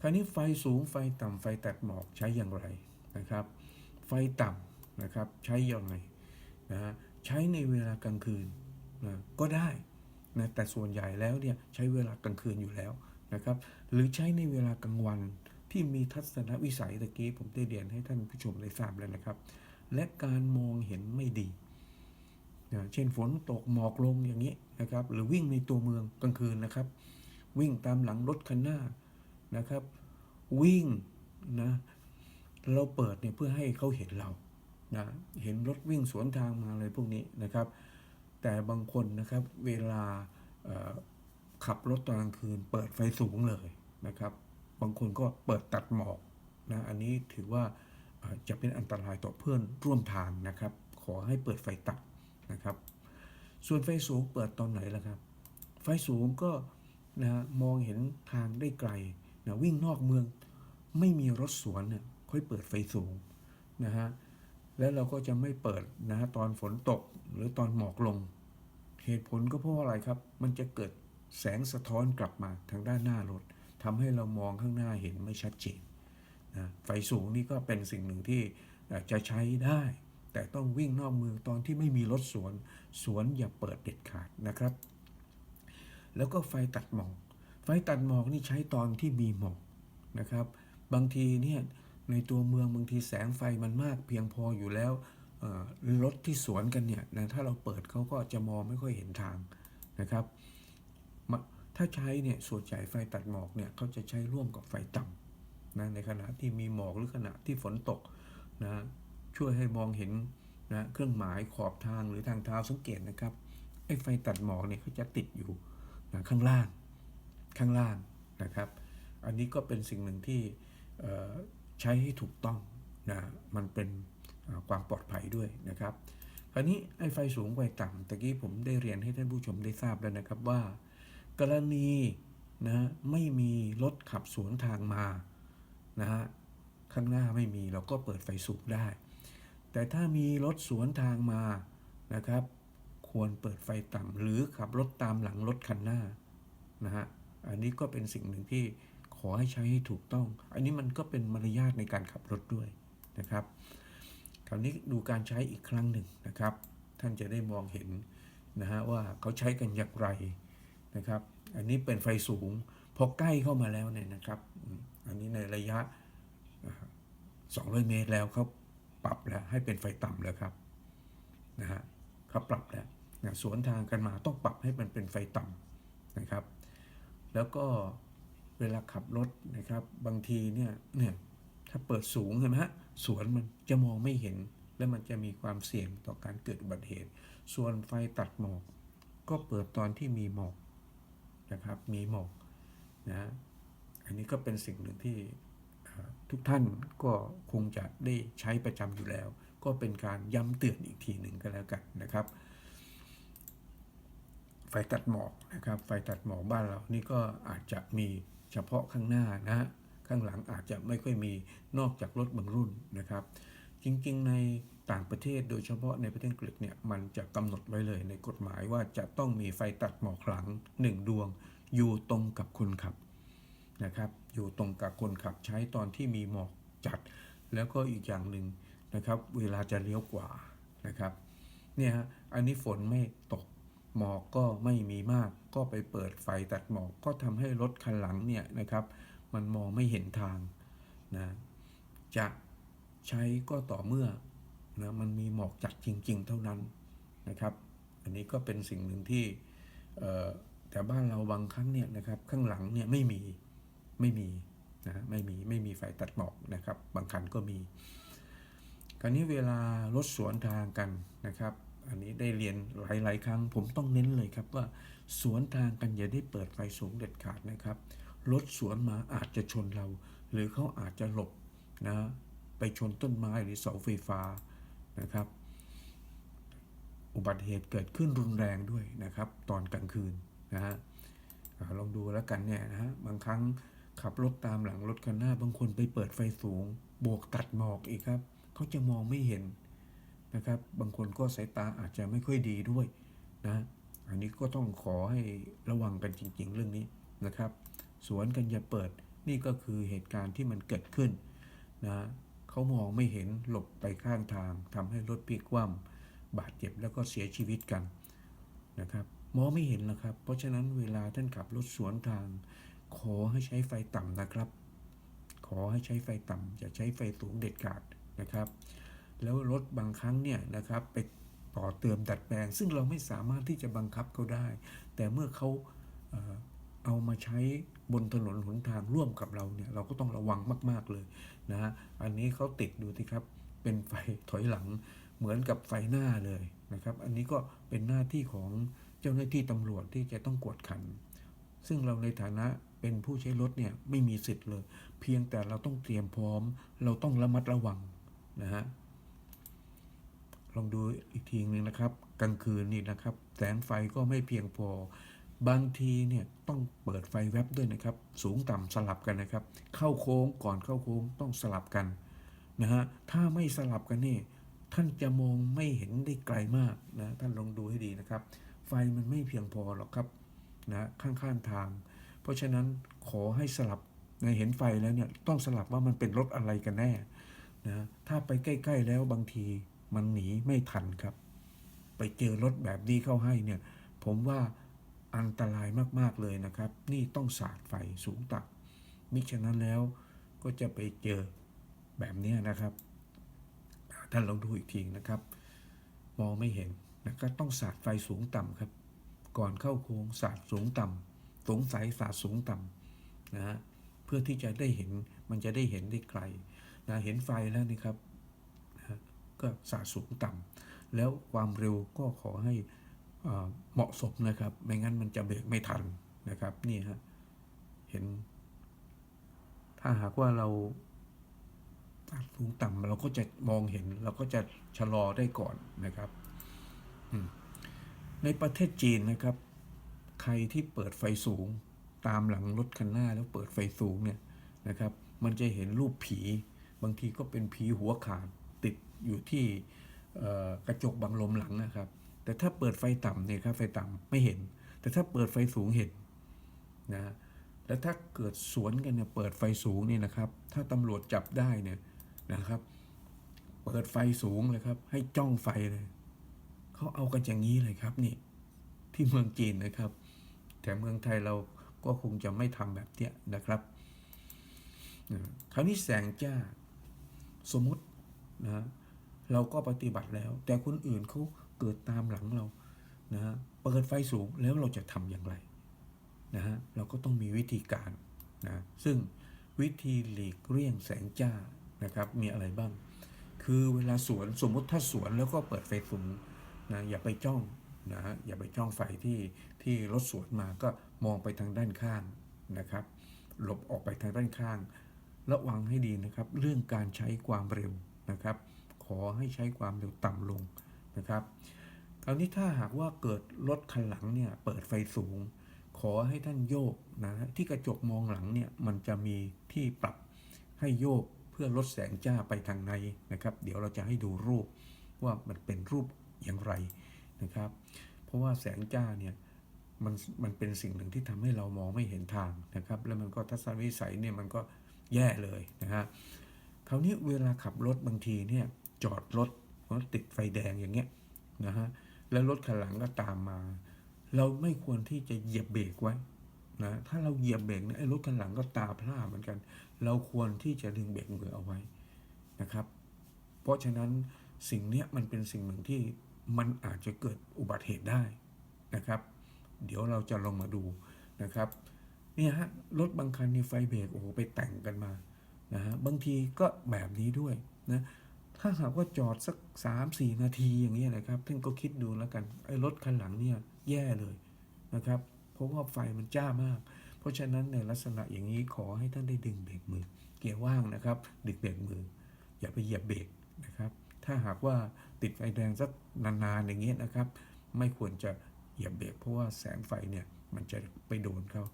คราวนี้ไฟสูงไฟต่ำไฟตัดหมอกใช้อย่างไรนะครับ ไฟต่ำนะครับใช้ยังไงนะฮะใช้ในเวลากลางคืนนะก็ได้นะแต่ส่วนใหญ่แล้วเนี่ยใช้เวลากลางคืนอยู่แล้วนะครับ หรือใช้ในเวลากลางวันที่มีทัศนวิสัยตะกี้ผมได้เรียนให้ท่านผู้ชมได้ทราบแล้วนะครับ และการมองเห็นไม่ดีนะเช่นฝนตกหมอกลงอย่างนี้นะครับ หรือวิ่งในตัวเมืองกลางคืนนะครับ วิ่งตามหลังรถคันหน้า นะครับ วิ่งนะเราเปิดเนี่ยเพื่อให้เขาเห็นเรานะเห็นรถวิ่งสวนทางมาอะไรพวกนี้นะครับ แต่บางคนนะครับเวลาขับรถตอนกลางคืน เปิดไฟสูงเลยนะครับ บางคนก็เปิดตัดหมอกนะอันนี้ถือว่าจะเป็นอันตรายต่อเพื่อนร่วมทางนะครับ ขอให้เปิดไฟตัดนะครับ ส่วนไฟสูงเปิดตอนไหนล่ะครับ ไฟสูงก็นะมองเห็นทางได้ไกล นะวิ่งนอกเมืองไม่มีรถสวนเนี่ยค่อยเปิดไฟสูงนะฮะแล้วเราก็จะไม่เปิดนะฮะตอนฝนตกหรือตอนหมอกลง เหตุผลก็เพราะอะไรครับ มันจะเกิดแสงสะท้อนกลับมาทางด้านหน้ารถทำให้เรามองข้างหน้าเห็นไม่ชัดเจนนะไฟสูงนี่ก็เป็นสิ่งหนึ่งที่จะใช้ได้ แต่ต้องวิ่งนอกเมืองตอนที่ไม่มีรถสวน สวนอย่าเปิดเด็ดขาดนะครับ แล้วก็ไฟตัดหมอก ไฟตัดหมอกนี่ใช้ตอนที่มีหมอกนะครับ บางทีเนี่ยในตัวเมืองบางทีแสงไฟมันมากเพียงพออยู่แล้วรถที่สวนกันเนี่ยนะถ้าเราเปิดเขาก็จะมองไม่ค่อยเห็นทางนะครับ ถ้าใช้เนี่ยส่วนใหญ่ไฟตัดหมอกเนี่ยเขาจะใช้ร่วมกับไฟต่ำนะในขณะที่มีหมอกหรือขณะที่ฝนตกนะช่วยให้มองเห็นนะเครื่องหมายขอบทางหรือทางเท้าสังเกตนะครับไอ้ไฟตัดหมอกเนี่ยเขาจะติดอยู่นะข้างล่าง ข้างล่างนะครับ อันนี้ก็เป็นสิ่งหนึ่งที่ใช้ให้ถูกต้องนะมันเป็นความปลอดภัยด้วยนะครับคราวนี้ไอ้ไฟสูงไฟต่ำตะกี้ผมได้เรียนให้ท่านผู้ชมได้ทราบแล้วนะครับว่า กรณีนะไม่มีรถขับสวนทางมานะฮะข้างหน้าไม่มีเราก็เปิดไฟสูงได้ แต่ถ้ามีรถสวนทางมานะครับ ควรเปิดไฟต่ำหรือขับรถตามหลังรถคันหน้านะฮะ อันนี้ก็เป็นสิ่งหนึ่งที่ขอให้ใช้ให้ถูกต้อง อันนี้มันก็เป็นมารยาทในการขับรถด้วยนะครับ คราวนี้ดูการใช้อีกครั้งหนึ่งนะครับ ท่านจะได้มองเห็นนะฮะว่าเขาใช้กันอย่างไรนะครับ อันนี้เป็นไฟสูงพอใกล้เข้ามาแล้วเนี่ยนะครับ อันนี้ในระยะอ่า200 เมตรแล้วเขาปรับแล้วให้เป็นไฟต่ำแล้วครับนะฮะเขาปรับแล้วนะสวนทางกันมาต้องปรับให้มันเป็นไฟต่ำนะครับ แล้วก็เวลาขับรถนะครับ บางทีเนี่ยเนี่ยถ้าเปิดสูงเห็นไหมฮะสวนมันจะมองไม่เห็น และมันจะมีความเสี่ยงต่อการเกิดอุบัติเหตุ ส่วนไฟตัดหมอก ก็เปิดตอนที่มีหมอกนะครับ มีหมอกนะอันนี้ก็เป็นสิ่งหนึ่งที่ทุกท่านก็คงจะได้ใช้ประจำอยู่แล้ว ก็เป็นการย้ำเตือนอีกทีหนึ่งก็แล้วกันนะครับ ไฟตัดหมอกนะครับไฟตัดหมอกบ้านเรานี่ก็อาจจะมีเฉพาะข้างหน้านะข้างหลังอาจจะไม่ค่อยมีนอกจากรถบางรุ่นนะครับ จริงๆในต่างประเทศโดยเฉพาะในประเทศอังกฤษเนี่ยมันจะกำหนดไว้เลยในกฎหมายว่าจะต้องมีไฟตัดหมอกหลังหนึ่งดวง อยู่ตรงกับคนขับนะครับ อยู่ตรงกับคนขับใช้ตอนที่มีหมอกจัด แล้วก็อีกอย่างหนึ่งนะครับ เวลาจะเลี้ยวขวานะครับเนี่ยฮะอันนี้ฝนไม่ตก หมอกก็ไม่มีมากก็ไปเปิดไฟตัดหมอกก็ทำให้รถคันหลังเนี่ยนะครับ มันมองไม่เห็นทางนะจะใช้ก็ต่อเมื่อนะมันมีหมอกจัดจริง ๆ เท่านั้นนะครับ อันนี้ก็เป็นสิ่งหนึ่งที่เอ่อแต่บ้านเราบางครั้งเนี่ยนะครับข้างหลังเนี่ยไม่มีไม่มีนะไม่มีไม่มีไฟตัดหมอกนะครับ บางคันก็มีคราวนี้เวลารถสวนทางกันนะครับ อันนี้ได้เรียนหลาย ๆ ครั้ง ผมต้องเน้นเลยครับว่าสวนทางกันอย่าได้เปิดไฟสูงเด็ดขาดนะครับรถสวนมาอาจจะชนเรา หรือเขาอาจจะหลบนะไปชนต้นไม้หรือเสาไฟฟ้านะครับ อุบัติเหตุเกิดขึ้นรุนแรงด้วยนะครับ ตอนกลางคืนนะฮะลองดูแล้วกันเนี่ยนะฮะบางครั้งขับรถตามหลังรถคันหน้า บางคนไปเปิดไฟสูง บวกตัดหมอกอีกครับ เขาจะมองไม่เห็น นะครับ บางคนก็สายตาอาจจะไม่ค่อยดีด้วยนะ อันนี้ก็ต้องขอให้ระวังกันจริง ๆ เรื่องนี้นะครับ สวนกันอย่าเปิดนี่ก็คือเหตุการณ์ที่มันเกิดขึ้นนะเขามองไม่เห็นหลบไปข้างทางทำให้รถพลิกคว่ำบาดเจ็บแล้วก็เสียชีวิตกันนะครับมองไม่เห็นนะครับ เพราะฉะนั้นเวลาท่านขับรถสวนทาง ขอให้ใช้ไฟต่ำนะครับ ขอให้ใช้ไฟต่ำอย่าใช้ไฟสูงเด็ดขาดนะครับ แล้วรถบางครั้งเนี่ยนะครับไปต่อเติมดัดแปลง ซึ่งเราไม่สามารถที่จะบังคับเขาได้ แต่เมื่อเขาเอามาใช้บนถนนหนทางร่วมกับเราเนี่ยเราก็ต้องระวังมาก ๆเลยนะฮะอันนี้เขาติดดูสิครับเป็นไฟถอยหลังเหมือนกับไฟหน้าเลยนะครับ อันนี้ก็เป็นหน้าที่ของเจ้าหน้าที่ตำรวจที่จะต้องกวดขัน ซึ่งเราในฐานะเป็นผู้ใช้รถเนี่ยไม่มีสิทธิ์เลย เพียงแต่เราต้องเตรียมพร้อม เราต้องระมัดระวังนะฮะ ลองดูอีกทีหนึ่งนะครับ กลางคืนนี่นะครับ แสงไฟก็ไม่เพียงพอบางทีเนี่ยต้องเปิดไฟแวบด้วยนะครับ สูงต่ำสลับกันนะครับ เข้าโค้งก่อนเข้าโค้งต้องสลับกันนะฮะถ้าไม่สลับกันนี่ท่านจะมองไม่เห็นได้ไกลมากนะท่านลองดูให้ดีนะครับ ไฟมันไม่เพียงพอหรอกครับนะข้างๆทาง เพราะฉะนั้นขอให้สลับในเห็นไฟแล้วเนี่ยต้องสลับว่ามันเป็นรถอะไรกันแน่นะถ้าไปใกล้ ๆ แล้วบางที มันหนีไม่ทันครับ ไปเจอรถแบบนี้เข้าให้เนี่ย ผมว่าอันตรายมาก ๆ เลยนะครับ นี่ต้องสาดไฟสูงตักมิฉะนั้นแล้วก็จะไปเจอแบบนี้นะครับ ท่านลองดูอีกทีนะครับ มองไม่เห็นนะครับต้องสาดไฟสูงต่ำครับ ก่อนเข้าโค้งสาดสูงต่ำสงสัยสาดสูงต่ำนะฮะเพื่อที่จะได้เห็นมันจะได้เห็นได้ไกลนะเห็นไฟแล้วนี่ครับ ก็สาสูงต่ำแล้วความเร็วก็ขอให้เหมาะสมนะครับ ไม่งั้นมันจะเบรกไม่ทันนะครับ นี่ฮะ เห็น ถ้าหากว่าเราสาดสูงต่ำเราก็จะมองเห็น เราก็จะชะลอได้ก่อนนะครับ ในประเทศจีนนะครับ ใครที่เปิดไฟสูงตามหลังรถคันหน้าแล้วเปิดไฟสูงเนี่ยนะครับ มันจะเห็นรูปผี บางทีก็เป็นผีหัวขาด ติดอยู่ที่กระจกบังลมหลังนะครับ แต่ถ้าเปิดไฟต่ำเนี่ยครับไฟต่ำไม่เห็น แต่ถ้าเปิดไฟสูงเห็นนะแล้วถ้าเกิดสวนกันเนี่ยเปิดไฟสูงนี่นะครับ ถ้าตำรวจจับได้เนี่ยนะครับ เปิดไฟสูงเลยครับ ให้จ้องไฟเลยเขาเอากันอย่างนี้เลยครับนี่ที่เมืองจีนนะครับ แต่เมืองไทยเราก็คงจะไม่ทำแบบเนี้ยนะครับคราวนี้แสงจ้าสมมติ นะเราก็ปฏิบัติแล้ว แต่คนอื่นเขาเกิดตามหลังเรานะฮะเปิดไฟสูงแล้วเราจะทำอย่างไรนะฮะเราก็ต้องมีวิธีการนะซึ่งวิธีหลีกเลี่ยงแสงจ้านะครับมีอะไรบ้าง คือเวลาสวนสมมติถ้าสวนแล้วก็เปิดไฟสูงนะอย่าไปจ้องนะฮะอย่าไปจ้องไฟที่ที่รถสวนมาก็มองไปทางด้านข้างนะครับ หลบออกไปทางด้านข้าง ระวังให้ดีนะครับ เรื่องการใช้ความเร็ว นะครับ ขอให้ใช้ความเร็วต่ำลงนะครับคราวนี้ถ้าหากว่าเกิดรถคันหลังเนี่ยเปิดไฟสูง ขอให้ท่านโยกนะฮะที่กระจกมองหลังเนี่ยมันจะมีที่ปรับให้โยกเพื่อลดแสงจ้าไปทางในนะครับ เดี๋ยวเราจะให้ดูรูปว่ามันเป็นรูปอย่างไรนะครับ เพราะว่าแสงจ้าเนี่ยมันมันเป็นสิ่งหนึ่งที่ทำให้เรามองไม่เห็นทางนะครับ แล้วมันก็ทัศนวิสัยเนี่ยมันก็แย่เลยนะฮะ คราวนี้เวลาขับรถบางทีเนี่ยจอดรถรถติดไฟแดงอย่างเงี้ยนะฮะแล้วรถคันหลังก็ตามมา เราไม่ควรที่จะเหยียบเบรกไว้นะถ้าเราเหยียบเบรกเนี่ยไอ้รถคันหลังก็ตาพร่าเหมือนกัน เราควรที่จะดึงเบรกมือเอาไว้นะครับ เพราะฉะนั้นสิ่งเนี้ยมันเป็นสิ่งหนึ่งที่มันอาจจะเกิดอุบัติเหตุได้นะครับ เดี๋ยวเราจะลองมาดูนะครับเนี่ยฮะรถบางคันในไฟเบรกโอ้โหไปแต่งกันมา นะฮะบางทีก็แบบนี้ด้วยนะถ้าหากว่าจอดสักสามสี่นาทีอย่างเงี้ยนะครับท่านก็คิดดูแล้วกันไอ้รถคันหลังเนี่ยแย่เลยนะครับเพราะว่าไฟมันจ้ามาก เพราะฉะนั้นในลักษณะอย่างนี้ขอให้ท่านได้ดึงเบรกมือ เกียร์ว่างนะครับดึงเบรกมือ อย่าไปเหยียบเบรกนะครับ ถ้าหากว่าติดไฟแดงสักนานๆอย่างเงี้ยนะครับ ไม่ควรจะเหยียบเบรกเพราะว่าแสงไฟเนี่ยมันจะไปโดนเขา